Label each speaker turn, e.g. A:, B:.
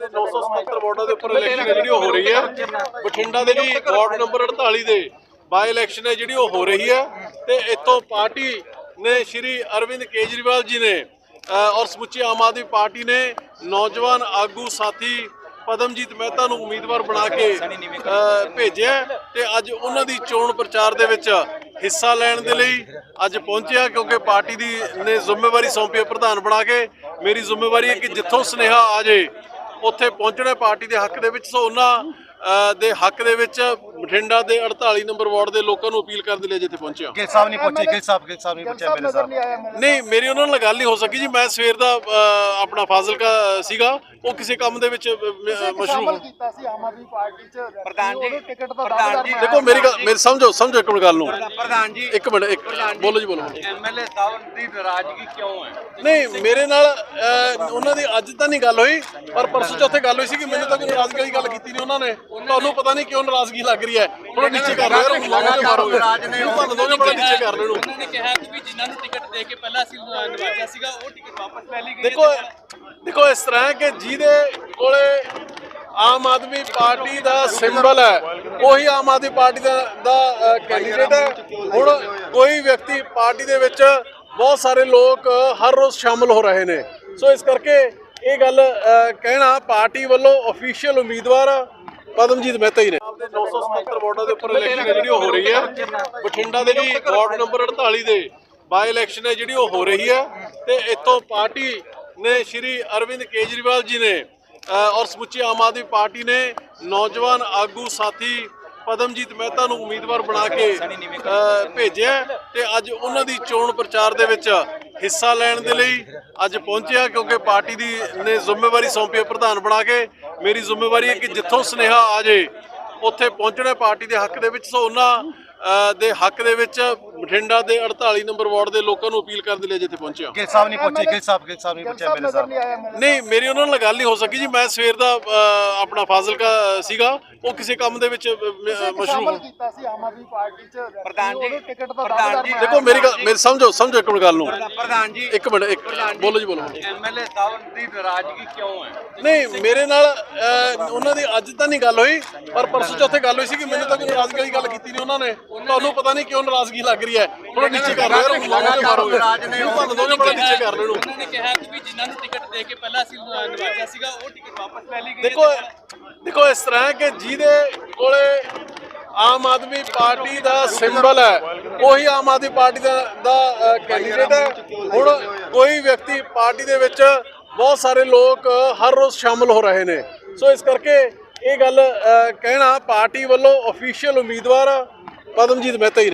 A: ਦੇ 977 ਵਾਰਡਾਂ ਦੇ ਉੱਪਰ ਇਲੈਕਸ਼ਨ ਜਿਹੜੀ ਉਹ ਹੋ ਰਹੀ ਹੈ। ਬਠਿੰਡਾ ਦੇ ਜੀ ਵਾਰਡ ਨੰਬਰ 48 ਦੇ ਬਾਈ ਇਲੈਕਸ਼ਨ ਹੈ ਜਿਹੜੀ ਉਹ ਹੋ ਰਹੀ ਹੈ। ਤੇ ਇੱਥੋਂ ਪਾਰਟੀ ਨੇ ਸ਼੍ਰੀ ਅਰਵਿੰਦ ਕੇਜਰੀਵਾਲ ਜੀ ਨੇ ਔਰ ਸਮੁੱਚੀ ਆਮ ਆਦਮੀ ਪਾਰਟੀ ਨੇ ਨੌਜਵਾਨ ਆਗੂ ਸਾਥੀ ਪਦਮਜੀਤ ਮਹਿਤਾ ਨੂੰ ਉਮੀਦਵਾਰ ਬਣਾ ਕੇ ਭੇਜਿਆ ਤੇ ਅੱਜ ਉਹਨਾਂ ਦੀ ਚੋਣ ਪ੍ਰਚਾਰ ਦੇ ਵਿੱਚ ਹਿੱਸਾ ਲੈਣ ਦੇ ਲਈ ਅੱਜ ਪਹੁੰਚਿਆ ਕਿਉਂਕਿ ਪਾਰਟੀ ਦੀ ਨੇ ਜ਼ਿੰਮੇਵਾਰੀ ਸੌਂਪੀ ਹੈ ਪ੍ਰਧਾਨ ਬਣਾ ਕੇ। ਮੇਰੀ ਜ਼ਿੰਮੇਵਾਰੀ ਹੈ ਕਿ ਜਿੱਥੋਂ ਸੁਨੇਹਾ ਆ ਜੇ ਉੱਥੇ ਪਹੁੰਚਣੇ ਪਾਰਟੀ ਦੇ ਹੱਕ ਦੇ ਵਿੱਚ ਸੋ ਉਹਨਾਂ ਦੇ ਹੱਕ ਦੇ ਵਿੱਚ ਬਠਿੰਡਾ ਦੇ 48 ਨੰਬਰ ਵਾਰਡ ਦੇ ਲੋਕਾਂ ਨੂੰ ਅਪੀਲ ਕਰਨ ਦੇ ਲਈ ਅੱਜ ਇੱਥੇ ਪਹੁੰਚਿਆ
B: ਗਿਲ ਸਾਹਿਬ ਨਹੀਂ ਪਹੁੰਚੇ ਗਿਲ ਸਾਹਿਬ ਗਿਲ ਸਾਹਿਬ ਨਹੀਂ ਪਹੁੰਚੇ ਮੇਰੇ ਸਾਹਿਬ
A: ਨਹੀਂ ਮੇਰੀ ਉਹਨਾਂ ਨਾਲ ਗੱਲ ਨਹੀਂ ਹੋ ਸਕੀ ਜੀ। ਮੈਂ ਸਵੇਰ ਦਾ ਆਪਣਾ ਫਾਜ਼ਿਲਕਾ ਸੀਗਾ। ਉਹ ਕਿਸੇ ਕੰਮ ਦੇ ਵਿੱਚ ਅ, ਮ- ਮਸ਼ਰੂਫ
C: ਕੀਤਾ ਸੀ ਆਮ ਆਦਮੀ ਪਾਰਟੀ ਚ।
D: ਪ੍ਰਧਾਨ ਜੀ,
C: ਟਿਕਟ ਦਾ
D: ਪ੍ਰਧਾਨ
C: ਦਾਅਵਾ
D: ਜੀ,
C: ਕਰਨਾ
A: ਦੇਖੋ ਮੇਰੀ ਗੱਲ ਮੇਰੀ ਸਮਝੋ ਸਮਝੋ ਇੱਕ ਮਿੰਟ ਗੱਲ ਨੂੰ।
D: ਪ੍ਰਧਾਨ ਜੀ
A: ਇੱਕ ਮਿੰਟ ਇੱਕ ਬੋਲੋ ਜੀ ਬੋਲੋ
D: ਐਮਐਲਏ ਸਾਹਿਬ ਦੀ ਨਾਰਾਜ਼ਗੀ ਕਿਉਂ ਹੈ?
A: ਨਹੀਂ ਮੇਰੇ ਨਾਲ ਉਹਨਾਂ ਦੀ ਅੱਜ ਤਾਂ ਨਹੀਂ ਗੱਲ ਹੋਈ ਪਰ ਪਰਸੋਂ ਚੌਥੇ ਗੱਲ ਹੋਈ ਸੀ ਕਿ ਮੈਨੂੰ ਤਾਂ ਕੋਈ ਨਾਰਾਜ਼ਗੀ ਵਾਲੀ ਗੱਲ ਕੀਤੀ ਨਹੀਂ ਉਹਨਾਂ ਨੇ। ਤੁਹਾਨੂੰ ਪਤਾ ਨਹੀਂ ਕਿਉਂ ਨਾਰਾਜ਼ਗੀ ਲੱਗ ਰਹੀ ਹੈ। ਥੋੜਾ ਨੀਚੇ ਕਰ ਲਓ ਯਾਰ ਮਾਰੋਗੇ ਮਾਰੋਗੇ ਤੁਹਾਨੂੰ ਦੋਗੇ ਬੜਾ ਨੀਚੇ ਕਰ ਲੈਣੋ।
E: ਉਹਨਾਂ ਨੇ ਕਿਹਾ ਵੀ ਜਿਨ੍ਹਾਂ ਨੂੰ ਟਿਕਟ ਦੇ ਕੇ ਪਹਿਲਾਂ ਅਸੀਂ ਨਵਾਜਿਆ ਸੀਗਾ ਉਹ ਟਿਕਟ ਵਾਪਸ ਲੈ ਲਈ ਗਈ
A: ਦੇਖੋ ਦੇਖੋ ਇਸ ਤਰ੍ਹਾਂ ਹੈ ਕਿ ਜਿਹਦੇ ਕੋਲੇ ਆਮ ਆਦਮੀ ਪਾਰਟੀ ਦਾ ਸਿੰਬਲ ਹੈ ਉਹੀ ਆਮ ਆਦਮੀ ਪਾਰਟੀ ਦਾ ਦਾ ਕੈਂਡੀਡੇਟ ਹੈ। ਹੁਣ ਕੋਈ ਵਿਅਕਤੀ ਪਾਰਟੀ ਦੇ ਵਿੱਚ ਬਹੁਤ ਸਾਰੇ ਲੋਕ ਹਰ ਰੋਜ਼ ਸ਼ਾਮਲ ਹੋ ਰਹੇ ਨੇ। ਸੋ ਇਸ ਕਰਕੇ ਇਹ ਗੱਲ ਕਹਿਣਾ ਪਾਰਟੀ ਵੱਲੋਂ ਅਫੀਸ਼ੀਅਲ ਉਮੀਦਵਾਰ ਪਦਮਜੀਤ ਮਹਿਤਾ ਹੀ ਨੇ। ਆਪਦੇ 977 ਵਾਰਡਾਂ ਦੇ ਉੱਪਰ ਇਲੈਕਸ਼ਨ ਜਿਹੜੀ ਹੋ ਰਹੀ ਹੈ, ਬਠਿੰਡਾ ਦੇ ਜੀ ਵਾਰਡ ਨੰਬਰ 48 ਦੇ ਬਾਈ ਇਲੈਕਸ਼ਨ ਹੈ ਜਿਹੜੀ ਉਹ ਹੋ ਰਹੀ ਹੈ ਤੇ ਇੱਥੋਂ ਪਾਰਟੀ ਨੇ ਸ਼੍ਰੀ ਅਰਵਿੰਦ ਕੇਜਰੀਵਾਲ ਜੀ ਨੇ ਔਰ ਸਮੁੱਚੀ ਆਮ ਆਦਮੀ ਪਾਰਟੀ ਨੇ ਨੌਜਵਾਨ ਆਗੂ ਸਾਥੀ ਪਦਮਜੀਤ ਮਹਿਤਾ ਨੂੰ ਉਮੀਦਵਾਰ ਬਣਾ ਕੇ ਭੇਜਿਆ ਤੇ ਅੱਜ ਉਹਨਾਂ ਦੀ ਚੋਣ ਪ੍ਰਚਾਰ ਦੇ ਵਿੱਚ ਹਿੱਸਾ ਲੈਣ ਦੇ ਲਈ ਅੱਜ ਪਹੁੰਚਿਆ ਕਿਉਂਕਿ ਪਾਰਟੀ ਦੀ ਨੇ ਜ਼ਿੰਮੇਵਾਰੀ ਸੌਂਪੀ ਹੈ ਪ੍ਰਧਾਨ ਬਣਾ ਕੇ। ਮੇਰੀ ਜ਼ਿੰਮੇਵਾਰੀ ਹੈ ਕਿ ਜਿੱਥੋਂ ਸੁਨੇਹਾ ਆ ਜੇ, ਉੱਥੇ ਪਹੁੰਚਣਾ ਪਾਰਟੀ ਦੇ ਹੱਕ ਦੇ ਵਿੱਚ। ਸੋ ਉਹਨਾਂ ਦੇ ਹੱਕ ਦੇ ਵਿੱਚ ਬਠਿੰਡਾ ਦੇ 48 ਨੰਬਰ ਵਾਰਡ ਦੇ ਲੋਕਾਂ ਨੂੰ ਅਪੀਲ ਕਰਨ ਦੇ ਲਈ ਅੱਜ ਇੱਥੇ ਪਹੁੰਚਿਆ
B: ਗਿਲ ਸਾਹਿਬ ਨਹੀਂ ਪਹੁੰਚੇ ਗਿਲ ਸਾਹਿਬ ਗਿਲ ਸਾਹਿਬ ਨਹੀਂ ਪਹੁੰਚੇ ਮੇਰੇ ਸਾਹਿਬ।
C: ਨਹੀਂ
A: ਮੇਰੀ ਉਹਨਾਂ ਨਾਲ ਗੱਲ ਨਹੀਂ ਹੋ ਸਕੀ ਜੀ। ਮੈਂ ਸਵੇਰ ਦਾ ਆਪਣਾ ਫਾਜ਼ਿਲਕਾ ਸੀਗਾ। ਉਹ ਕਿਸੇ ਕੰਮ ਦੇ ਵਿੱਚ ਅ, ਮ-
C: ਸ਼ਾਮਲ
A: ਮਸ਼ਰੂਫ
C: ਕੀਤਾ ਸੀ ਆਮ ਆਦਮੀ ਪਾਰਟੀ ਚ।
D: ਪ੍ਰਧਾਨ ਜੀ,
C: ਟਿਕਟ ਦਾ ਦਾਅਵਾ
D: ਪ੍ਰਧਾਨ ਜੀ,
A: ਦੇਖੋ ਮੇਰੀ ਗੱਲ ਮੇਰੀ ਸਮਝੋ ਸਮਝੋ ਇੱਕ ਮਿੰਟ ਗੱਲ ਨੂੰ।
D: ਪ੍ਰਧਾਨ ਜੀ।
A: ਇੱਕ ਮਿੰਟ ਇੱਕ ਬੋਲੋ ਜੀ ਬੋਲੋ।
D: ਐਮਐਲਏ ਸਾਹਿਬ ਦੀ ਨਾਰਾਜ਼ਗੀ ਕਿਉਂ ਹੈ?
A: ਨਹੀਂ ਮੇਰੇ ਨਾਲ ਉਹਨਾਂ ਦੀ ਅੱਜ ਤਾਂ ਨਹੀਂ ਗੱਲ ਹੋਈ ਪਰ ਪਰਸੋਂ ਚੌਥੇ ਗੱਲ ਹੋਈ ਸੀ ਕਿ ਮੈਨੂੰ ਤਾਂ ਕੋਈ ਨਾਰਾਜ਼ਗੀ ਵਾਲੀ ਗੱਲ ਕੀਤੀ ਨਹੀਂ ਉਹਨਾਂ ਨੇ। ਤੁਹਾਨੂੰ ਪਤਾ ਨਹੀਂ ਕਿਉਂ ਨਾਰਾਜ਼ਗੀ ਲੱਗ ਰਹੀ ਹੈ। ਥੋੜਾ ਨੀਚੇ ਕਰ ਲਓ ਯਾਰ ਮਾਰੋਗੇ। ਮਾਰੋਗੇ ਤੁਹਾਨੂੰ ਦੋਗੇ ਬੜਾ ਨੀਚੇ ਕਰ ਲੈਣੋ
E: ਉਹਨਾਂ ਨੇ ਕਿਹਾ ਕਿ ਵੀ ਜਿਨ੍ਹਾਂ ਨੂੰ ਟਿਕਟ ਦੇ ਕੇ ਪਹਿਲਾਂ ਅਸੀਂ ਨਵਾਜਿਆ ਸੀਗਾ ਉਹ ਟਿਕਟ ਵਾਪਸ ਲੈ ਲਈ ਗਈ
A: ਦੇਖੋ ਦੇਖੋ ਇਸ ਤਰ੍ਹਾਂ ਹੈ ਕਿ ਜਿਹਦੇ ਕੋਲੇ ਆਮ ਆਦਮੀ ਪਾਰਟੀ ਦਾ ਸਿੰਬਲ ਹੈ ਉਹੀ ਆਮ ਆਦਮੀ ਪਾਰਟੀ ਦਾ ਦਾ ਕੈਂਡੀਡੇਟ ਹੈ। ਹੁਣ ਕੋਈ ਵਿਅਕਤੀ ਪਾਰਟੀ ਦੇ ਵਿੱਚ ਬਹੁਤ ਸਾਰੇ ਲੋਕ ਹਰ ਰੋਜ਼ ਸ਼ਾਮਲ ਹੋ ਰਹੇ ਨੇ। ਸੋ ਇਸ ਕਰਕੇ ਇਹ ਗੱਲ ਕਹਿਣਾ ਪਾਰਟੀ ਵੱਲੋਂ ਅਫੀਸ਼ੀਅਲ ਉਮੀਦਵਾਰ ਪਦਮਜੀਤ ਮਹਿਤਾ ਹੀ ਨੇ